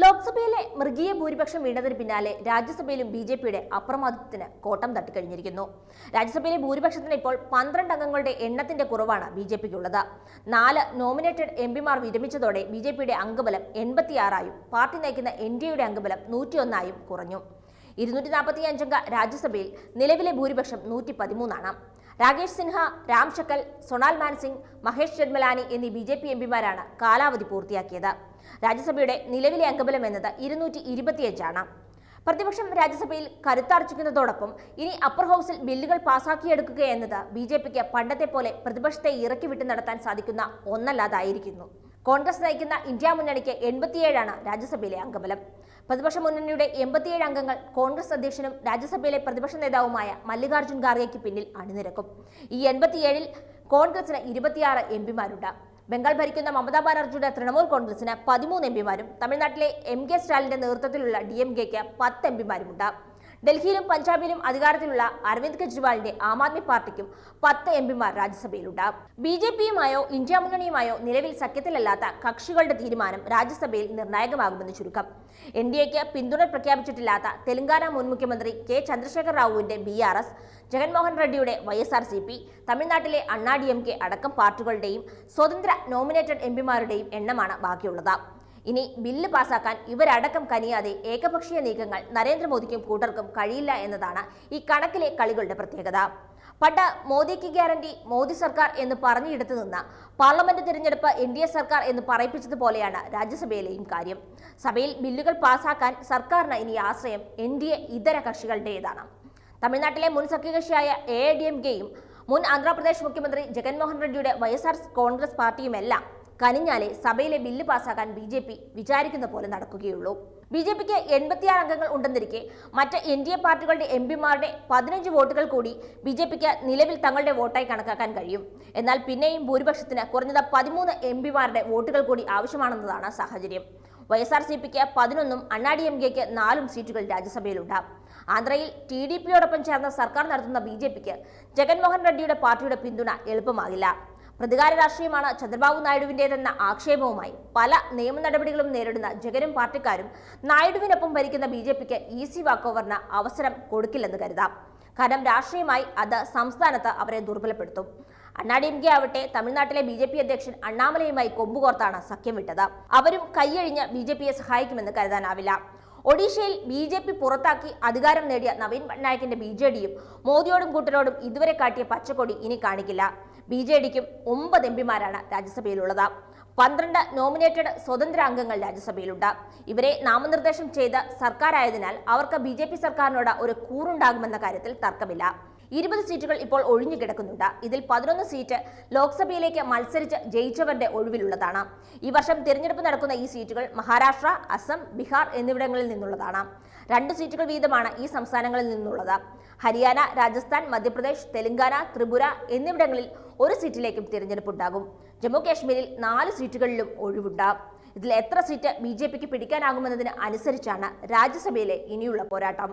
ലോക്സഭയിലെ മൃഗീയ ഭൂരിപക്ഷം വീണതിന് പിന്നാലെ രാജ്യസഭയിലും ബി ജെ പിയുടെ അപ്രമാദിത്വത്തിന് കോട്ടം തട്ടിക്കഴിഞ്ഞിരിക്കുന്നു. രാജ്യസഭയിലെ ഭൂരിപക്ഷത്തിന് ഇപ്പോൾ പന്ത്രണ്ട് അംഗങ്ങളുടെ എണ്ണത്തിന്റെ കുറവാണ് ബി ജെ പിക്കുള്ളത്. നാല് നോമിനേറ്റഡ് എം പിമാർ വിരമിച്ചതോടെ ബി ജെ പിയുടെ അംഗബലം എൺപത്തിയാറായും പാർട്ടി നയിക്കുന്ന എൻ ഡി എയുടെ അംഗബലം നൂറ്റിയൊന്നായും കുറഞ്ഞു. ഇരുന്നൂറ്റി നാൽപ്പത്തി അഞ്ചംഗ രാജ്യസഭയിൽ നിലവിലെ ഭൂരിപക്ഷം നൂറ്റി പതിമൂന്നാണ് രാകേഷ് സിൻഹ രാം ശക്കൽ സൊണാൽ മാൻസിംഗ് മഹേഷ് ജന്മലാനി എന്നീ ബി ജെ പി എംപിമാരാണ് കാലാവധി പൂർത്തിയാക്കിയത്. രാജ്യസഭയുടെ നിലവിലെ അംഗബലം എന്നത് ഇരുന്നൂറ്റി ഇരുപത്തിയഞ്ചാണ് പ്രതിപക്ഷം രാജ്യസഭയിൽ കരുത്താർജിക്കുന്നതോടൊപ്പം ഇനി അപ്പർ ഹൗസിൽ ബില്ലുകൾ പാസാക്കിയെടുക്കുക എന്നത് ബി ജെ പിക്ക് പണ്ടത്തെ പോലെ പ്രതിപക്ഷത്തെ ഇറക്കി വിട്ട് നടത്താൻ സാധിക്കുന്ന ഒന്നല്ലാതായിരിക്കുന്നു. കോൺഗ്രസ് നയിക്കുന്ന ഇന്ത്യ മുന്നണിക്ക് എൺപത്തിയേഴാണ് രാജ്യസഭയിലെ അംഗബലം. പ്രതിപക്ഷ മുന്നണിയുടെ എൺപത്തിയേഴ് അംഗങ്ങൾ കോൺഗ്രസ് അധ്യക്ഷനും രാജ്യസഭയിലെ പ്രതിപക്ഷ നേതാവുമായ മല്ലികാർജുൻ ഖാർഗെക്ക് പിന്നിൽ അണിനിരക്കും. ഈ എൺപത്തിയേഴിൽ കോൺഗ്രസിന് ഇരുപത്തിയാറ് എം പിമാരുണ്ട്. ബംഗാൾ ഭരിക്കുന്ന മമതാ ബാനർജിയുടെ തൃണമൂൽ കോൺഗ്രസിന് പതിമൂന്ന് എം പിമാരും തമിഴ്നാട്ടിലെ എം കെ സ്റ്റാലിന്റെ നേതൃത്വത്തിലുള്ള ഡി എം കെക്ക് പത്ത് എം പിമാരുമുണ്ട് ഡൽഹിയിലും പഞ്ചാബിലും അധികാരത്തിലുള്ള അരവിന്ദ് കെജ്രിവാളിന്റെ ആം ആദ്മി പാർട്ടിക്കും പത്ത് എം പിമാർ രാജ്യസഭയിലുണ്ട്. ബി ജെ പിയുമായോ ഇന്ത്യ മുന്നണിയുമായോ നിലവിൽ സഖ്യത്തിലല്ലാത്ത കക്ഷികളുടെ തീരുമാനം രാജ്യസഭയിൽ നിർണായകമാകുമെന്ന് ചുരുക്കം. എൻ ഡി എക്ക് പിന്തുണ പ്രഖ്യാപിച്ചിട്ടില്ലാത്ത തെലങ്കാന മുൻ മുഖ്യമന്ത്രി കെ ചന്ദ്രശേഖർ റാവുവിന്റെ B R S Jaganmohan റെഡ്ഡിയുടെ Y S R C P തമിഴ്നാട്ടിലെ അണ്ണാ ഡി എം കെ അടക്കം പാർട്ടികളുടെയും സ്വതന്ത്ര നോമിനേറ്റഡ് എം പിമാരുടെയും എണ്ണമാണ് ബാക്കിയുള്ളത്. ഇനി ബില്ല് പാസാക്കാൻ ഇവരടക്കം കനിയാതെ ഏകപക്ഷീയ നീക്കങ്ങൾ നരേന്ദ്രമോദിക്കും കൂട്ടർക്കും കഴിയില്ല എന്നതാണ് ഈ കണക്കിലെ കളികളുടെ പ്രത്യേകത. പണ്ട് മോദിക്ക് ഗ്യാരണ്ടി മോദി സർക്കാർ എന്ന് പറഞ്ഞിടത്തു നിന്ന് പാർലമെന്റ് തിരഞ്ഞെടുപ്പ് എൻ ഡി എ സർക്കാർ എന്ന് പറയിപ്പിച്ചതുപോലെയാണ് രാജ്യസഭയിലെയും കാര്യം. സഭയിൽ ബില്ലുകൾ പാസാക്കാൻ സർക്കാരിന് ഇനി ആശ്രയം എൻ ഡി എ ഇതര കക്ഷികളുടേതാണ്. തമിഴ്നാട്ടിലെ മുൻ സഖ്യകക്ഷിയായ എ ഡി എം കെയും മുൻ ആന്ധ്രാപ്രദേശ് മുഖ്യമന്ത്രി ജഗൻമോഹൻ റെഡ്ഡിയുടെ വൈ എസ് ആർ കോൺഗ്രസ് പാർട്ടിയുമെല്ലാം കനിഞ്ഞാലേ സഭയിലെ ബില്ല് പാസാക്കാൻ ബി ജെ പി വിചാരിക്കുന്ന പോലെ നടക്കുകയുള്ളൂ. ബി ജെ പിക്ക് എൺപത്തിയാറ് അംഗങ്ങൾ ഉണ്ടെന്നിരിക്കെ മറ്റ് എൻ ഡി എ പാർട്ടികളുടെ എം പിമാരുടെ പതിനഞ്ച് വോട്ടുകൾ കൂടി ബി ജെ പിക്ക് നിലവിൽ തങ്ങളുടെ വോട്ടായി കണക്കാക്കാൻ കഴിയും. എന്നാൽ പിന്നെയും ഭൂരിപക്ഷത്തിന് കുറഞ്ഞത് പതിമൂന്ന് എം പിമാരുടെ വോട്ടുകൾ കൂടി ആവശ്യമാണെന്നതാണ് സാഹചര്യം. വൈ എസ് ആർ സി പിക്ക് പതിനൊന്നും അണ്ണാ ഡി എം കെക്ക് നാലും സീറ്റുകൾ രാജ്യസഭയിലുണ്ട്. ആന്ധ്രയിൽ ടി ഡി പിയോടൊപ്പം ചേർന്ന സർക്കാർ നടത്തുന്ന ബി ജെ പിക്ക് ജഗൻമോഹൻ റെഡ്ഡിയുടെ പാർട്ടിയുടെ പിന്തുണ എളുപ്പമാകില്ല. പ്രതികാര രാഷ്ട്രീയമാണ് ചന്ദ്രബാബു നായിഡുവിന്റെതെന്ന ആക്ഷേപവുമായി പല നിയമ നടപടികളും നേരിടുന്ന ജഗനും പാർട്ടിക്കാരും നായിഡുവിനൊപ്പം ഭരിക്കുന്ന ബി ജെ പിക്ക് ഈസി വാക്കോവറിന് അവസരം കൊടുക്കില്ലെന്ന് കരുതാം. കാരണം രാഷ്ട്രീയമായി അത് സംസ്ഥാനത്ത് അവരെ ദുർബലപ്പെടുത്തും. അണ്ണാ ഡി എം കെ ആവട്ടെ തമിഴ്നാട്ടിലെ ബി ജെ പി അധ്യക്ഷൻ അണ്ണാമലയുമായി കൊമ്പുകോർത്താണ് സഖ്യം വിട്ടത്. അവരും കൈയഴിഞ്ഞ് ബി ജെ പിയെ സഹായിക്കുമെന്ന് കരുതാനാവില്ല. ഒഡീഷയിൽ ബി ജെ പി പുറത്താക്കി അധികാരം നേടിയ നവീൻ പട്നായിക്കിന്റെ ബി ജെ ഡിയും മോദിയോടും കൂട്ടരോടും ഇതുവരെ കാട്ടിയ പച്ചക്കൊടി ഇനി കാണിക്കില്ല. ബി ജെ ഡിക്കും ഒമ്പത് എം പിമാരാണ് രാജ്യസഭയിലുള്ളത്. പന്ത്രണ്ട് നോമിനേറ്റഡ് സ്വതന്ത്ര അംഗങ്ങൾ രാജ്യസഭയിലുണ്ട്. ഇവരെ നാമനിർദ്ദേശം ചെയ്ത സർക്കാരായതിനാൽ അവർക്ക് ബി സർക്കാരിനോട് ഒരു കൂറുണ്ടാകുമെന്ന കാര്യത്തിൽ തർക്കമില്ല. ഇരുപത് സീറ്റുകൾ ഇപ്പോൾ ഒഴിഞ്ഞു കിടക്കുന്നുണ്ട്. ഇതിൽ പതിനൊന്ന് സീറ്റ് ലോക്സഭയിലേക്ക് മത്സരിച്ച് ജയിച്ചവരുടെ ഒഴിവിലുള്ളതാണ്. ഈ വർഷം തിരഞ്ഞെടുപ്പ് നടക്കുന്ന ഈ സീറ്റുകൾ മഹാരാഷ്ട്ര അസം ബീഹാർ എന്നിവിടങ്ങളിൽ നിന്നുള്ളതാണ്. രണ്ട് സീറ്റുകൾ വീതമാണ് ഈ സംസ്ഥാനങ്ങളിൽ നിന്നുള്ളത്. ഹരിയാന രാജസ്ഥാൻ മധ്യപ്രദേശ് തെലങ്കാന ത്രിപുര എന്നിവിടങ്ങളിൽ ഒരു സീറ്റിലേക്കും തിരഞ്ഞെടുപ്പുണ്ടാകും. ജമ്മു കാശ്മീരിൽ നാല് സീറ്റുകളിലും ഒഴിവുണ്ടാകും ഇതിൽ എത്ര സീറ്റ് ബി ജെ പിക്ക് പിടിക്കാനാകുമെന്നതിന് അനുസരിച്ചാണ് രാജ്യസഭയിലെ ഇനിയുള്ള പോരാട്ടം.